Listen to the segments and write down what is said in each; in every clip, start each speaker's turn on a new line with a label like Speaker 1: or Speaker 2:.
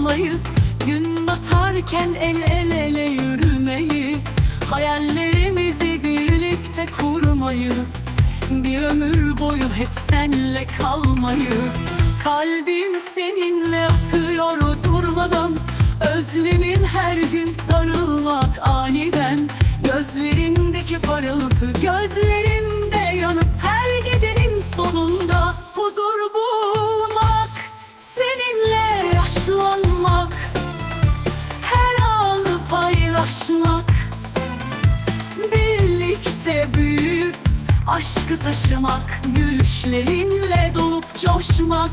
Speaker 1: aşmayı Gün batarken el el ele yürümeyi Hayallerimizi birlikte kurmayı Bir ömür boyu hep senle kalmayı. Kalbim seninle atıyor durmadan Özlemin her gün sarılmak aniden. Gözlerindeki parıltı gözlerimde yanıp Her gecenin sonunda huzur bulmak Büyüyüp aşkı taşımak Gülüşlerinle dolup coşmak.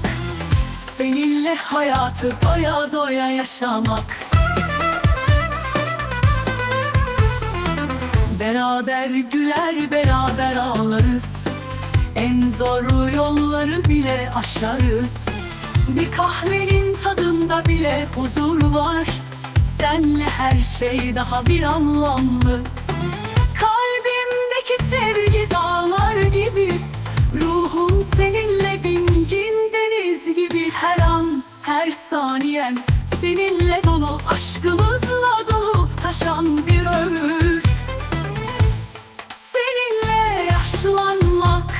Speaker 1: Seninle hayatı doya doya yaşamak. Beraber güler beraber ağlarız. En zorlu yolları bile aşarız. Bir kahvenin tadında bile huzur var. Senle her şey daha bir anlamlı her saniyen seninle dolu Aşkımızla dolu taşan bir ömür. Seninle yaşlanmak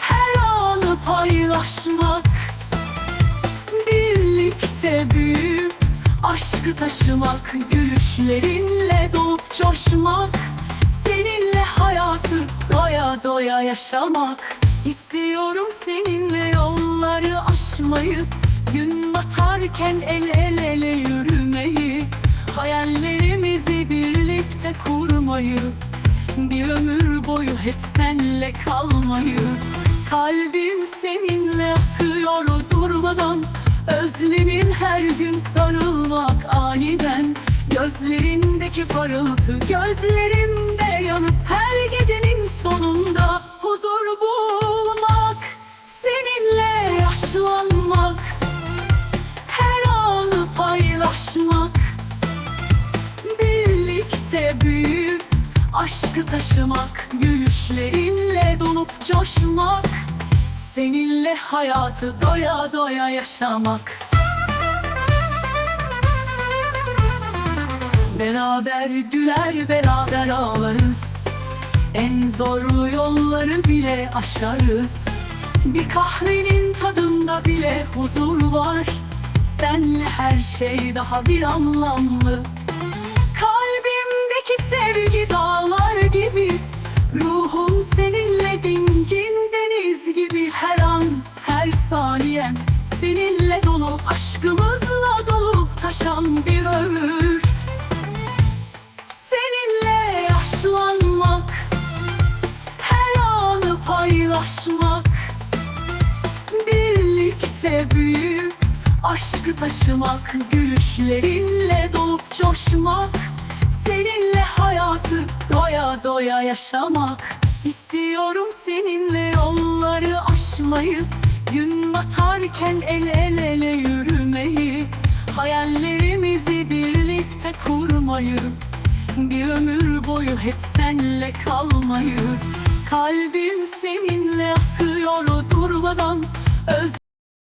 Speaker 1: Her anı paylaşmak Birlikte büyüyüp Aşkı taşımak Gülüşlerinle dolup coşmak Seninle hayatı doya doya yaşamak. İstiyorum seninle yolları aşmayı Gün batarken el el ele yürümeyi Hayallerimizi birlikte kurmayı Bir ömür boyu hep senle kalmayı. Kalbim seninle atıyor durmadan Özlemin her gün sarılmak aniden. Gözlerindeki parıltı gözlerimde yanıp Her gecenin sonunda huzur bulmak Seninle yaşlanmak aşkı taşımak Gülüşlerinle dolup coşmak Seninle hayatı doya doya yaşamak. Beraber güler beraber ağlarız. En zorlu yolları bile aşarız. Bir kahvenin tadında bile huzur var. Senle her şey daha bir anlamlı. Kalbimdeki sevgi dağlar saniyen seninle dolu Aşkımızla dolu taşan bir ömür. Seninle yaşlanmak Her anı paylaşmak. Birlikte büyüyüp Aşkı taşımak Gülüşlerinle dolup coşmak. Seninle hayatı doya doya yaşamak. İstiyorum seninle yolları aşmayı Gün batarken el el ele yürümeyi Hayallerimizi birlikte kurmayı Bir ömür boyu hep senle kalmayı. Kalbim seninle atıyor durmadan Öz